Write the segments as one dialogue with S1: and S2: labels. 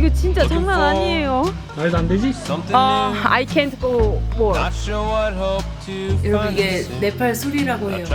S1: 이거 진짜 장난 아니에요.
S2: 말도 안 되지?
S1: 아. I can't go more.
S3: 여러분 이게. 네팔 술이라고 해요.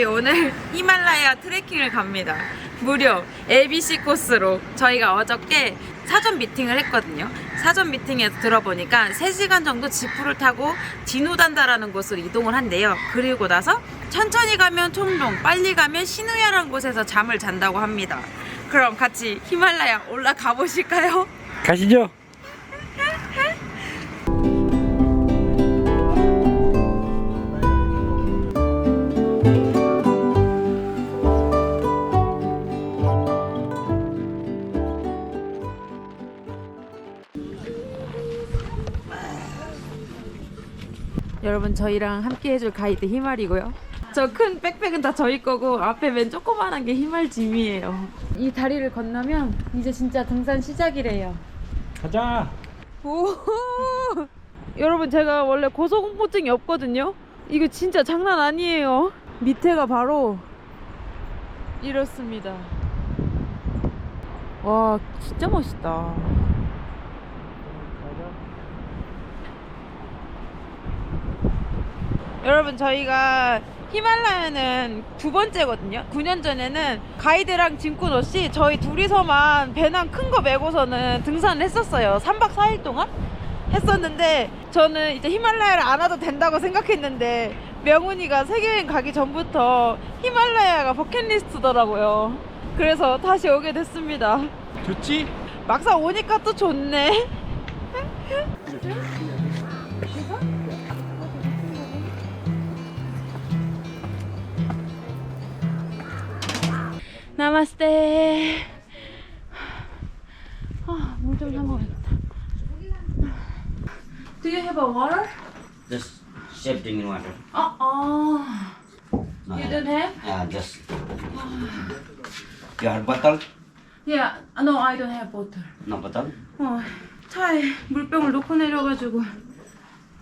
S1: 저희 오늘 히말라야 트레킹을 갑니다 무려 ABC 코스로 저희가 어저께 사전 미팅을 했거든요 사전 미팅에서 들어보니까 3시간 정도 지프를 타고 디누단다라는 곳으로 이동을 한대요 그리고 나서 천천히 가면 총종 빨리 가면 시누야라는 곳에서 잠을 잔다고 합니다 그럼 같이 히말라야 올라가 보실까요?
S2: 가시죠.
S1: 여러분 저희랑 함께 해줄 가이드 희말이고요. 저 큰 백팩은 다 저희 거고 앞에 맨 조그만한 게 희말 짐이에요. 이 다리를 건너면 이제 진짜 등산 시작이래요.
S2: 가자.
S1: 오 여러분 제가 원래 고소공포증이 없거든요. 이거 진짜 장난 아니에요. 밑에가 바로 이렇습니다. 와 진짜 멋있다. 여러분 저희가 히말라야는 두 번째거든요. 9년 전에는 가이드랑 짐꾼 없이 저희 둘이서만 배낭 큰 거 메고서는 등산을 했었어요. 3박 4일 동안 했었는데 저는 이제 히말라야를 안 와도 된다고 생각했는데 명훈이가 세계여행 가기 전부터 히말라야가 버킷리스트더라고요. 그래서 다시 오게 됐습니다.
S2: 좋지?
S1: 막상 오니까 또 좋네. 나마스테. 아, 물좀 사 먹어야겠다. Do you have a water?
S4: Just sip drinking water.
S1: 아, 아. You don't have?
S4: Yeah, just. Your bottle?
S1: Yeah, no, I don't have water.
S4: No bottle?
S1: 어, 차에 물병을 놓고 내려가지고.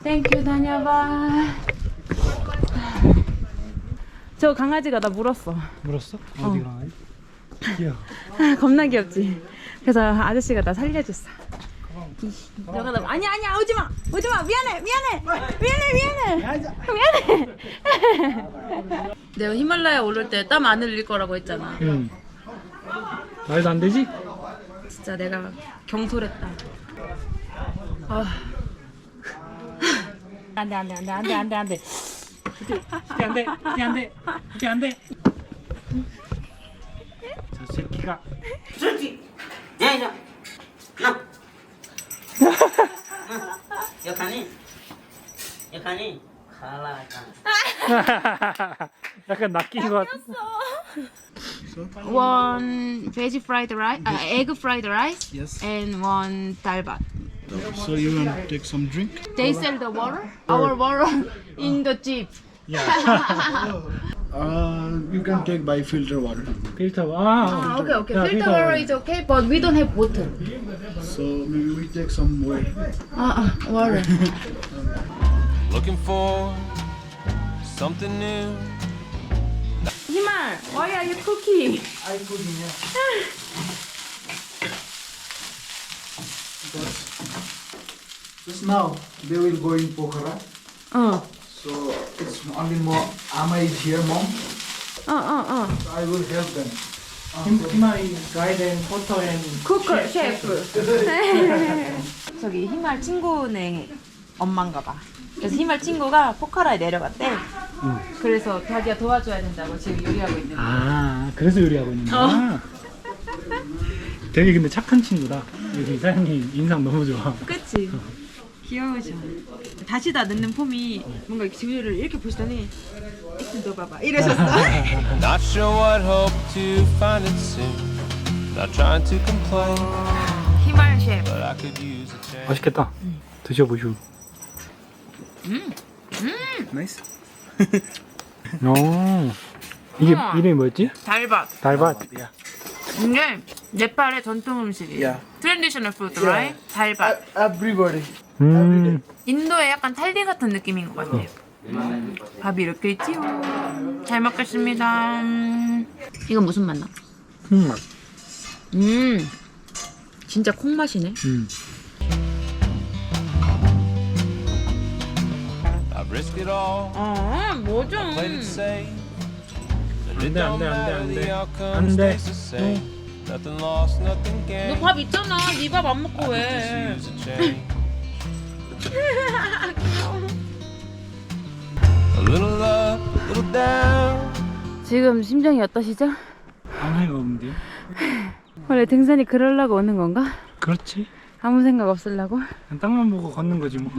S1: 땡큐 다녀봐. 저 강아지가 나 물었어.
S2: 물었어? 어디 가? 야.
S1: 아, 겁나 귀엽지. 그래서 아저씨가 나 살려줬어. 너가 나 아니야 아니야 오지 마 오지 마 미안해 미안해 미안해 미안해 미안해. 내가 히말라야 오를 때 땀 안 흘릴 거라고 했잖아.
S2: 응. 말도 안 되지?
S1: 진짜 내가 경솔했다. 아.
S2: 안돼 안돼 안돼 안돼 안돼 안돼. 이게 안돼 이게 안돼 이게 안돼. 저 새끼가
S4: Sushi! Yeah, yeah. No. Yo kani. Yo kani. Kala kan.
S2: 약간 낚인 것 같아.
S1: One veggie fried rice, uh, egg fried rice,
S5: Yes.
S1: and one dalbat.
S5: So you want to take some drink?
S1: They sell the water. Our water in the jeep.
S5: Uh, you can take by filter water.
S2: Filter water. Ah,
S1: Ah, okay, okay.
S2: Yeah,
S1: filter
S2: filter
S1: water is okay, but we don't have bottle.
S5: So maybe we take some water.
S1: Ah, ah water.
S6: Looking for something new.
S1: Himal, why are you cooking?
S5: I put in just now they will go in Pokhara.
S1: Oh,
S5: So it's only more Ama is here, mom.
S1: uh, uh, uh.
S5: So I will help them.
S2: 히마리 가이드 포터 앤
S1: Cooker, chef. 저기 희말 친구네 엄마인가 봐. 그래서 희말 친구가 포카라에 내려갔대. 그래서 자기가 도와줘야 된다고 지금 요리하고 있는 거야.
S2: 아 그래서 요리하고 있는 거야? 되게 근데 착한 친구다 여기 사장님 인상 너무 좋아
S1: 그치? 귀여우죠. 다시 다 넣는 폼이 뭔가 이렇게 지우를 이렇게 보시더니 이렇게 넣어봐봐 이러셨어.
S6: Not sure what hope to find it soon. Not trying to complain,
S1: 희말 셰프.
S6: but I could use a change.
S2: 맛있겠다 드셔보시오
S5: Nice.
S2: 어. 이게
S1: 우와.
S2: 이름이 뭐였지?
S1: 달밥.
S2: 달밭.
S5: Yeah.
S1: 이게 네팔의 전통 음식이에요.
S5: Yeah.
S1: 트레디셔널 푸드, right? 달밥.
S5: Everybody.
S2: 음.
S1: 인도의 약간 탈리 같은 느낌인 것 같아요. 밥이 이렇게 있지요. 잘 먹겠습니다. 음. 이건 무슨 맛 나?
S2: 음.
S1: 음, 진짜 콩 맛이네.
S2: 음.
S1: 아, 뭐죠?
S6: played it safe. And
S2: 안
S6: it
S2: 돼, 안
S6: don't
S2: 돼, 안 돼,
S6: matter,
S2: 안
S6: the
S2: 돼.
S6: outcome
S2: 안 돼.
S6: stays the same. Nothing lost, nothing
S1: 너. 밥 있잖아. 네 밥 안 먹고 왜? 지금 심정이 어떠시죠?
S2: 아무 생각 없는데요?
S1: 원래 등산이 그러려고 오는 건가?
S2: 그렇지.
S1: 아무 생각 없으려고?
S2: 그냥 땅만 보고 걷는 거지 뭐.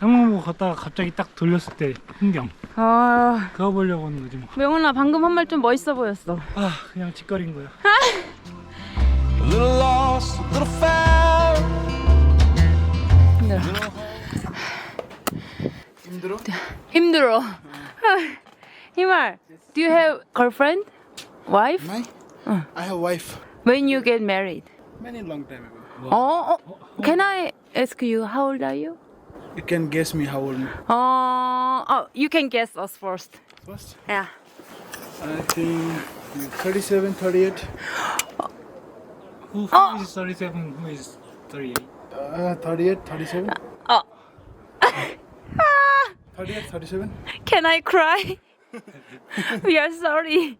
S2: 땅만 보고 걷다가 갑자기 딱 돌렸을 때 풍경.
S1: 아,
S2: 그거 보려고 오는 거지 뭐.
S1: 명훈아 방금 한 말 좀 멋있어 보였어.
S2: 아 그냥 짓거린 거야.
S6: Little found.
S1: 힘들어.
S5: Indra?
S1: 힘들어. 희말, do you have girlfriend? Wife?
S5: My? I have wife.
S1: When you get married?
S5: Many long time ago.
S1: Oh, oh, can I ask you how old are you?
S5: You can guess me how old.
S1: Uh, oh, you can guess us first.
S5: First,
S1: Yeah.
S5: I think 37, 38.
S2: Who, who is 37? Who is 38?
S5: Uh, 38, 37.
S1: Oh.
S5: 38, 37.
S1: Can I cry? we are sorry.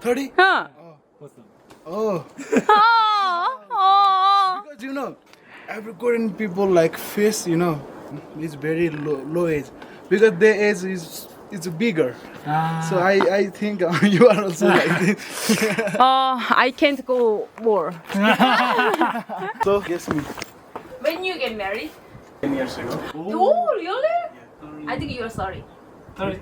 S5: 30?
S1: Huh?
S5: Oh,
S1: Oh, oh.
S5: because you know, every Korean people like face, you know, is very low, low age because their age is is bigger.
S2: 아.
S5: So I I think you are also like this.
S1: Uh, I can't go more.
S5: So guess me.
S1: When you get married?
S5: 10 years ago.
S1: Oh, really? I think you're sorry.
S2: 30,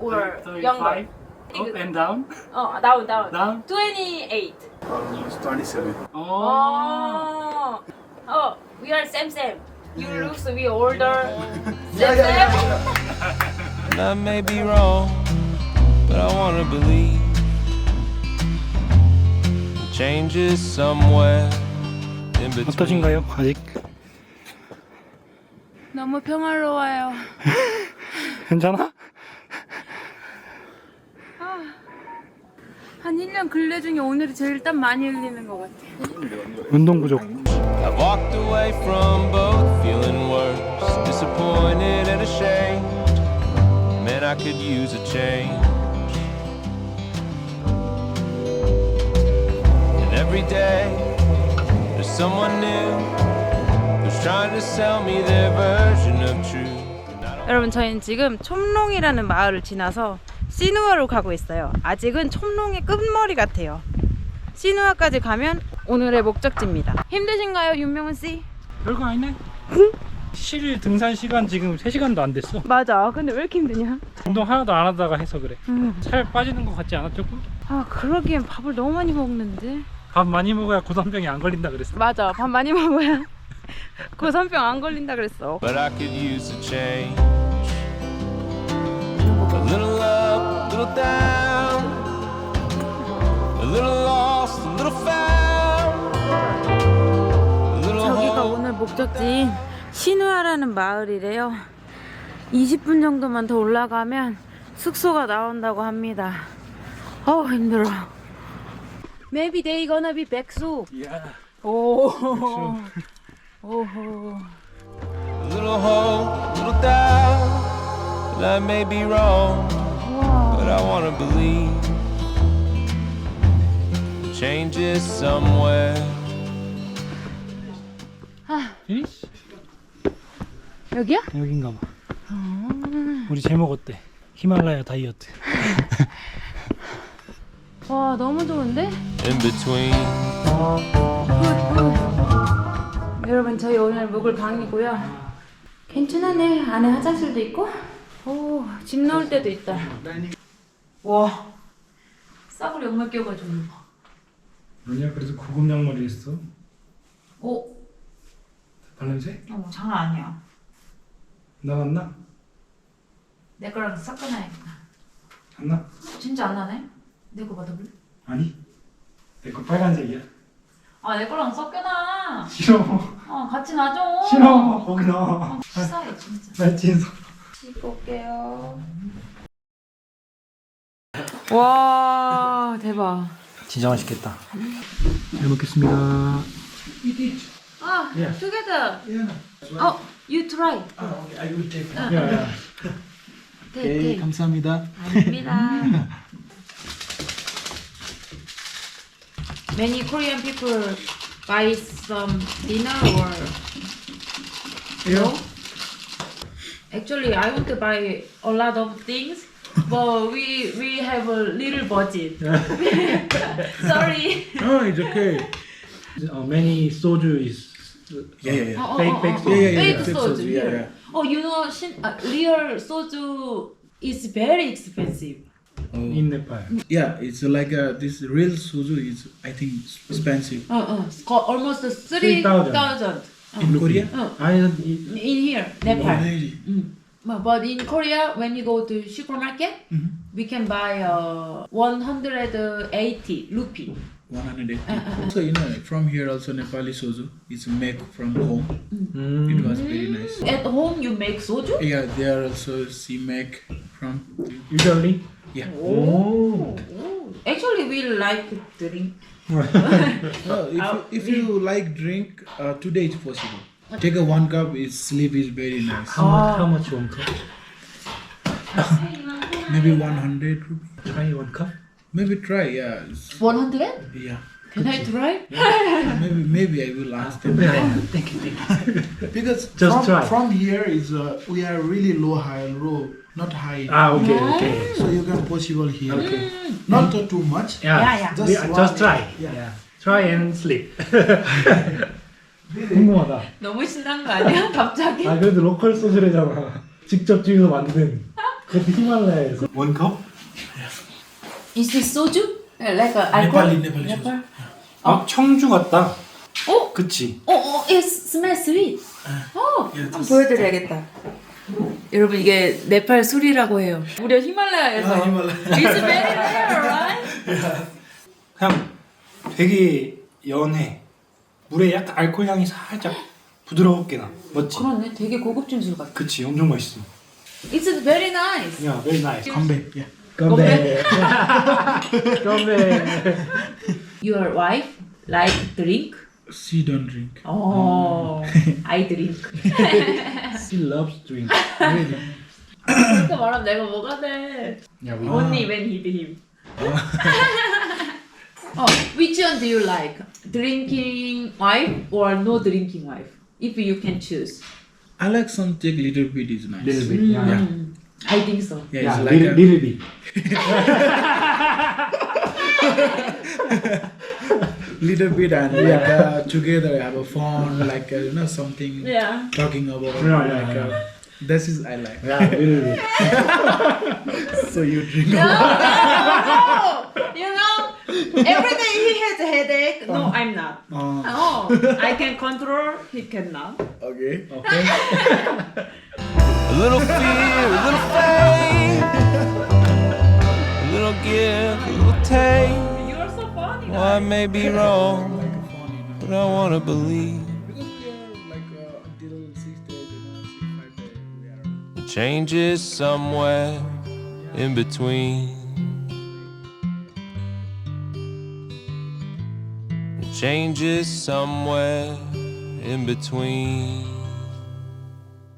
S1: Or
S2: 35?
S1: younger.
S2: Up and down?
S1: Oh, down, down.
S2: Down?
S1: 28.
S5: Almost 27.
S2: 어.
S1: Oh. Oh, we are same same. You look to be older. Same same.
S6: And I may be wrong, but I wanna believe the change is somewhere in between.
S2: 어떠신가요? 아직
S1: 너무 평화로워요.
S2: 괜찮아?
S1: 한 1년 근래 중에 오늘이 제일 땀 많이 흘리는 것 같아.
S2: 운동 부족.
S6: I've walked away from both, feeling worse, disappointed and ashamed. Man, I could use a change. And every day, there's someone new
S1: 여러분 저희는 지금 촘롱이라는 마을을 지나서 시누아로 가고 있어요. 아직은 촘롱의 끝머리 같아요. 시누아까지 가면 오늘의 목적지입니다. 힘드신가요, 윤명훈 씨?
S2: 별거 아니네. 실 등산 시간 지금 3시간도 안 됐어.
S1: 맞아. 근데 왜 이렇게 힘드냐?
S2: 운동 하나도 안 하다가 해서 그래.
S1: 음.
S2: 살 빠지는 것 같지 않아 조금?
S1: 아 그러기엔 밥을 너무 많이 먹는데.
S2: 밥 많이 먹어야 고산병이 안 걸린다 그랬어.
S1: 맞아. 밥 많이 먹어야 고산병 안 걸린다 그랬어.
S6: But I could use a change. A little up, a little down. A little lost, a little found. A little
S1: 저기가
S6: hope.
S1: 오늘 목적지인 시누아라는 마을이래요. 20분 정도만 더 올라가면 숙소가 나온다고 합니다. 어우 힘들어. Maybe they gonna be 백수.
S2: 야.
S1: 오. 오호.
S6: A little hope, a little doubt. And I may be wrong, but I wanna believe. The change is somewhere.
S2: 이씨,
S1: 여기야?
S2: 여긴가 봐. 우리 제목 어때? 히말라야 다이어트.
S1: 와 너무 좋은데?
S6: In between.
S1: 여러분 저희 오늘 묵을 방이고요. 괜찮네. 안에 화장실도 있고. 오, 집 넣을 때도 있다. 와. 싸구려 엄마 껴가지고.
S2: 뭐냐 그래서 고급 양말이 있어.
S1: 오,
S2: 발냄새?
S1: 어, 장난 아니야.
S2: 나갔나?
S1: 내 거랑 섞어놔야겠다.
S2: 안 나?
S1: 진짜 안 나네? 내 거 받아볼래?
S2: 아니. 내 거 빨간색이야.
S1: 아, 내 거랑 섞여놔.
S2: 싫어.
S1: 어, 같이 놔줘.
S2: 싫어. 거기 넣어.
S1: 치사해, 진짜.
S2: 나 진서.
S1: 씻고 올게요. 와, 대박.
S2: 진짜 맛있겠다. 잘 먹겠습니다.
S1: 아,
S2: Yeah.
S1: together. 어, you try.
S2: 야,
S1: 네, 네.
S5: 감사합니다.
S1: 아닙니다. Many Korean people buy some um, dinner or no? Actually, I want to buy a lot of things, but we we have a little budget. Sorry.
S5: No, it's okay.
S2: Uh, many soju is
S5: Yeah, yeah.
S1: Oh, oh,
S2: fake, oh,
S1: oh,
S2: soju.
S1: Fake soju, Oh, you know, uh, real soju is very expensive. Oh.
S2: in Nepal.
S5: Yeah, it's like a, this real soju is I think expensive.
S1: Uh, uh, almost
S2: 3,000
S5: in Korea.
S1: Uh,
S2: I had
S1: in here, Nepal. Mm. But in Korea, when you go to supermarket, mm-hmm. we can buy uh, 180 rupee.
S5: 180. Uh, uh, uh, so you know, from here also Nepali soju is make from home.
S2: Mm.
S5: It was very nice.
S1: At home you make soju?
S5: Yeah, there also she make from
S2: Italy.
S5: Yeah.
S2: 오.
S1: Actually, we like drink.
S5: Oh, if, you, if you like drink, uh, today it's possible. Take a one cup. it's sleep is very nice.
S2: How much? How much one cup?
S5: Maybe 100 rupees.
S2: Try one cup.
S5: Maybe try. Yeah. it's-
S1: 100?
S5: Yeah.
S1: Can I try?
S5: maybe maybe I will ask them.
S2: Thank you, thank you.
S5: Because
S2: Just
S5: from,
S2: try.
S5: from here is uh, we are really low high low, not high.
S2: 아, 오케이, 오케이.
S5: So you can possible here.
S2: Okay.
S5: Not uh, too much.
S2: 야,
S1: 야, 야.
S5: Just
S2: just,
S5: one.
S2: just try.
S5: Yeah.
S2: Yeah. Try and sleep. 궁금하다.
S1: 너무 신난 거 아니야? 갑자기?
S2: 아 그래도 로컬 소주래잖아. 직접 집에서 만든. 그것도 히말라야에서. 원 컵?
S1: Is this soju? Like a alcohol?
S5: Nepali, Nepali soju.
S1: Nepal?
S2: 아 청주 같다.
S1: 어?
S2: 그치.
S1: 어, 어, it smells sweet. 어, 한번 보여드려야겠다. 여러분 이게 네팔 술이라고 해요. 무려 히말라야에서.
S5: 아, 히말라야.
S1: It's very rare, right?
S2: 그냥 되게 연해. 물에 약간 알코올 향이 살짝 부드럽게 나. 맞지?
S1: 그렇네, 되게 고급진 술 같아.
S2: 그치, 엄청 맛있어.
S1: It's very nice.
S2: 야, very nice.
S5: Come back. Yeah.
S2: 건배. 건배.
S1: Your wife like drink?
S5: She don't drink.
S1: 어, I drink.
S2: She loves drink.
S5: Really.
S1: 그렇게 말하면 내가 뭐가 돼?
S2: 야, 우리
S1: Only when he him. 어, which one do you like? Drinking wife or no drinking wife? If you can choose.
S5: I like some take little bit is nice.
S2: little bit. 야, 야.
S1: 음, I think so.
S5: Yeah,
S2: 야,
S5: it's like
S2: little,
S5: a,
S2: little bit.
S5: little bit and like uh, together have a fun, like uh, you know something
S1: yeah.
S5: talking about.
S2: Yeah,
S5: like, uh, yeah. this is I like.
S2: Yeah,
S5: so you drink.
S1: No, no, no. You know, every day he has a headache. No, oh. I'm not.
S5: Oh.
S1: oh, I can control. He cannot.
S5: Okay.
S2: Okay.
S6: a little fear, a little faith. I may be wrong, but I
S5: want to believe.
S6: The change is somewhere in between. The change is somewhere in between.